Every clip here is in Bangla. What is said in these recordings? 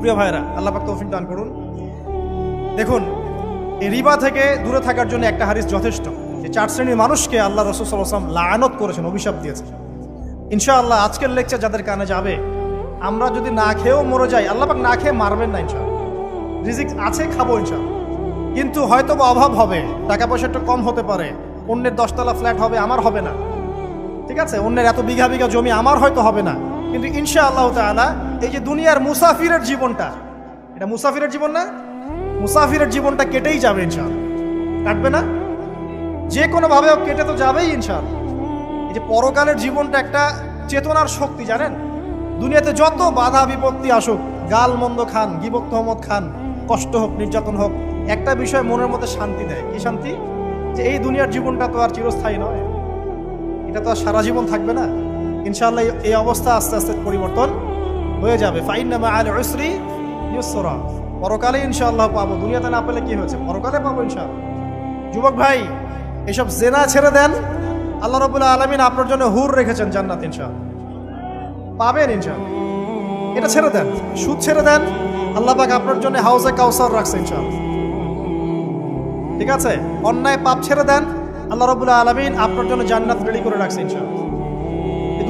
প্রিয় ভাইরা আল্লাহ পাক তৌফিক দান করুন। দেখুন, এই রিবা থেকে দূরে থাকার জন্য একটা হারিস যথেষ্ট। যে চার শ্রেণির মানুষকে আল্লাহ রসুল সাল্লাম লায়নত করেছেন, অভিশাপ দিয়েছেন। ইনশাআল্লাহ আজকের লেকচার যাদের কানে যাবে, আমরা যদি না খেয়েও মরে যাই, আল্লাহ পাক না খেয়ে মারবেন না ইনশাআল্লাহ। রিজিক আছে, খাব ইনশাআল্লাহ। কিন্তু হয়তো বা অভাব হবে টাকা পয়সা একটু কম হতে পারে, অন্যের দশতলা ফ্ল্যাট হবে, আমার হবে না। ঠিক আছে? অন্যের এত বিঘা বিঘা জমি, আমার হয়তো হবে না। কিন্তু ইনশা আল্লাহ তাআলা এই যে দুনিয়ার মুসাফিরের জীবনটা, এটা মুসাফিরের জীবন না, মুসাফিরের জীবনটা কেটেই যাবে ইনশাআল্লাহ। কাটবে না? যে কোনোভাবে কেটে তো যাবেই ইনশাআল্লাহ। এই যে পরকালের জীবনটা একটা চেতনার শক্তি, জানেন? দুনিয়াতে যত বাধা বিপত্তি আসুক, গাল মন্দ খান গিবক তহমদ খান, কষ্ট হোক, নির্যাতন হোক, একটা বিষয় মনের মধ্যে শান্তি দেয়। কি শান্তি? যে এই দুনিয়ার জীবনটা তো আর চিরস্থায়ী নয়। এটা তো আর সারা জীবন থাকবে না। ইনশাআল্লাহ এই- অবস্থা আস্তে আস্তে পরিবর্তন হয়ে যাবে। ফাইনামা আল উসরি ইউসরা। পরকালে ইনশাল্লাহ পাবো। দুনিয়াতে না পেলে কি হয়েছে? পরকালে পাবো ইনশাআল্লাহ। যুবক ভাই, এসব জেনা ছেড়ে দেন। আল্লাহ রবুল্লাহ আলমিন আপনার জন্য হুর রেখেছেন জান্নাত ইনশাআল্লাহ। পাবেন ইনশাআল্লাহ। এটা ছেড়ে দেন। সুদ ছেড়ে দেন। আল্লাহ পাক আপনার জন্য হাউসে কাউসার রাখছে ইনশাআল্লাহ। ঠিক আছে? অন্যায় পাপ ছেড়ে দেন। আল্লাহ রবুল্লাহ আলমিন আপনার জন্য জান্নাত রেডি করে রাখছে ইনশাআল্লাহ। এই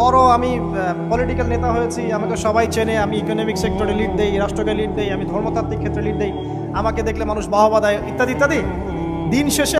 বড় আমি পলিটিক্যাল নেতা হয়েছি, আমাকে সবাই চেনে, আমি ইকোনমিক সেক্টরে লিড দেই, রাষ্ট্রকে লিড দেই, আমি ধর্মতাত্ত্বিক ক্ষেত্রে লিড দেই। আমাকে দেখলে মানুষ বাহবা দেয়, ইত্যাদি ইত্যাদি। দিন শেষে